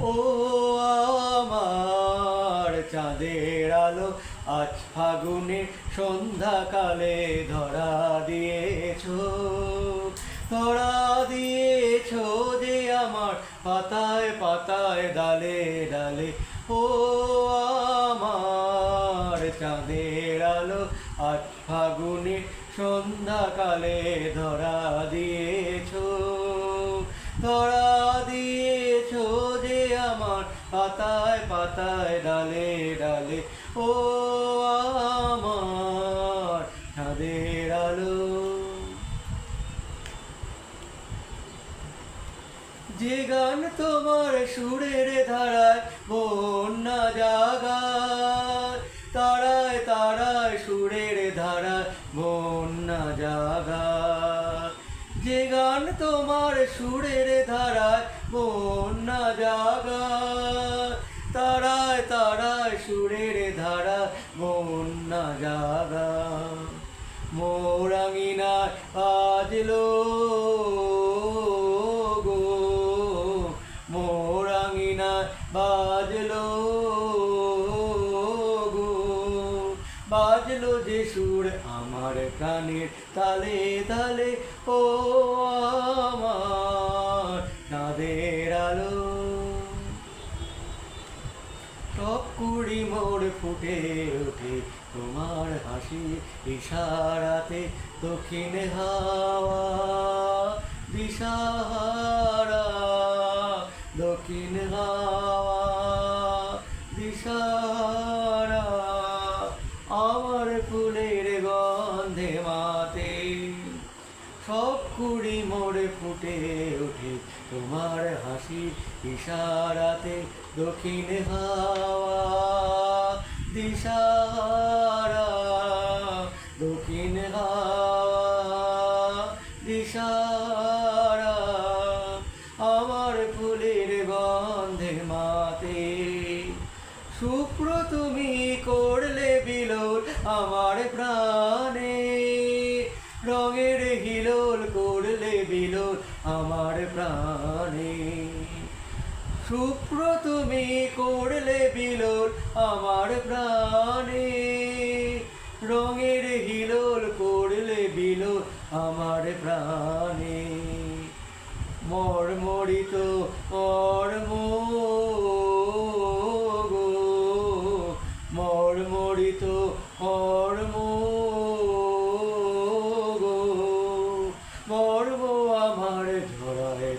ও আমার চাঁদের আলো, আজ ফাগুনের সন্ধ্যাকালে ধরা দিয়েছ ধরা দিয়েছ যে আমার পাতায় পাতায় ডালে ডালে। ও আমার চাঁদের আলো, আজ ফাগুনের সন্ধ্যাকালে ধরা দিয়েছ ধরা দিয়েছ পাতায় পাতায় ডালে ডালে, ও আমার ছাদের আলো। যে গান তোমার সুরের ধারায় বন্যা জাগায় যে গান তোমার সুরের ধারায় বন্যা জাগা তারায় তারায় সুরের ধারা বন্যা জাগা মোরাঙিনায় বাজলো বাজলো যে সুর আমার প্রাণের তালে তালে, ও আমার চাঁদের আলো। সব কুড়ি মোড় ফুটে ওঠে তোমার হাসি ইশারাতে দক্ষিণ হাওয়া। দিশাহারা দক্ষিণ হাওয়া। মাতে সব কুড়ি মোড়ে ফুটে ওঠে তোমার হাসি ইশারাতে দক্ষিণ হাওয়া। দিশারা দক্ষিণ হাওয়া। দিশারা আমার ফুলের গন্ধে মাতে। শুক্র তুমি করলে বিলোল, আমার বিলোল আমার প্রাণে। শুক্র তুমি করলে বিলোল আমার প্রাণে। রঙের হিলোল করলে বিলোল আমার প্রাণে। মর্মরিত মর্ম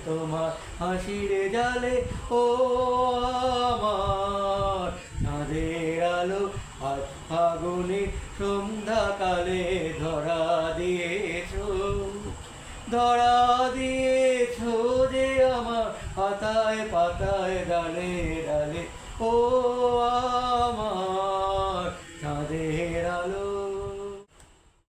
তোমার হাসিরে জালে, ও আমার চাঁদে আলো আর ফাগুনে সন্ধ্যাকালে ধরা দিয়েছ ধরা দিয়েছ যে আমার পাতায় পাতায় ডালে